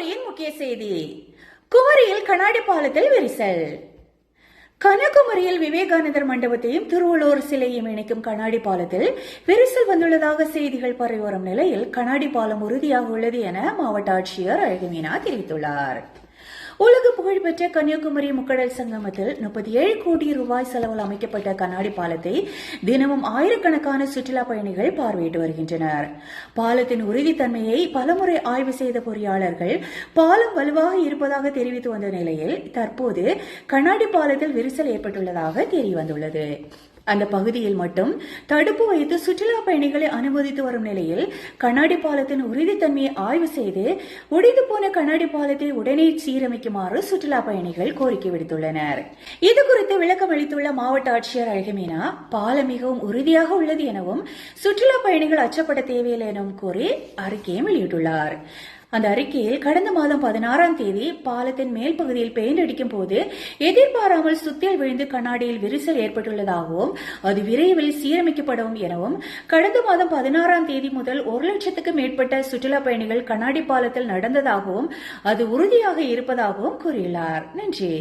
குமரியின் முக்கிய செய்தி. குமரியில் கண்ணாடி பாலத்தில் விரிசல். கன்னியாகுமரியில் விவேகானந்தர் மண்டபத்தையும் திருவள்ளூர் சிலையும் இணைக்கும் கண்ணாடி பாலத்தில் விரிசல் வந்துள்ளதாக செய்திகள் பரவி வரும் நிலையில் கண்ணாடி பாலம் உறுதியாக உள்ளது என மாவட்ட ஆட்சியர் அழகுமீனா தெரிவித்துள்ளார். உலக புகழ்பெற்ற கன்னியாகுமரி முக்கடல் சங்கமத்தில் முப்பத்தி ஏழு கோடி ரூபாய் செலவில் அமைக்கப்பட்ட கண்ணாடி பாலத்தை தினமும் ஆயிரக்கணக்கான சுற்றுலா பயணிகள் பார்வையிட்டு வருகின்றனர். பாலத்தின் உறுதித்தன்மையை பலமுறை ஆய்வு செய்த பொறியாளர்கள் பாலம் வலுவாக இருப்பதாக தெரிவித்து வந்த நிலையில் தற்போது கண்ணாடி பாலத்தில் விரிசல் ஏற்பட்டுள்ளதாக தெரியவந்துள்ளது. அந்த பகுதியில் மட்டும் தடுப்பு வைத்து சுற்றுலா பயணிகளை அனுமதித்து வரும் நிலையில் கண்ணாடி பாலத்தின் உறுதித்தன்மையை ஆய்வு செய்து உடைந்து போன கண்ணாடி பாலத்தை உடனே சீரமைக்குமாறு சுற்றுலா பயணிகள் கோரிக்கை விடுத்துள்ளனர். இது குறித்து விளக்கம் அளித்துள்ள மாவட்ட ஆட்சியர் அழகமீனா பாலம் மிகவும் உறுதியாக உள்ளது எனவும் சுற்றுலா பயணிகள் அச்சப்பட தேவையில்லை எனவும் கூறி அறிக்கையை வெளியிட்டுள்ளார். அந்த அறிக்கையில் கடந்த மாதம் பதினாறாம் தேதி பாலத்தின் மேல் பகுதியில் பெயிண்ட் அடிக்கும் போது எதிர்பாராமல் சுத்தியல் விழுந்து கண்ணாடியில் விரிசல் ஏற்பட்டுள்ளதாகவும் அது விரைவில் சீரமைக்கப்படும் எனவும் கடந்த மாதம் பதினாறாம் தேதி முதல் ஒரு லட்சத்துக்கு மேற்பட்ட சுற்றுலா பயணிகள் கண்ணாடி பாலத்தில் நடந்ததாகவும் அது உறுதியாக இருப்பதாகவும் கூறியுள்ளார். நன்றி.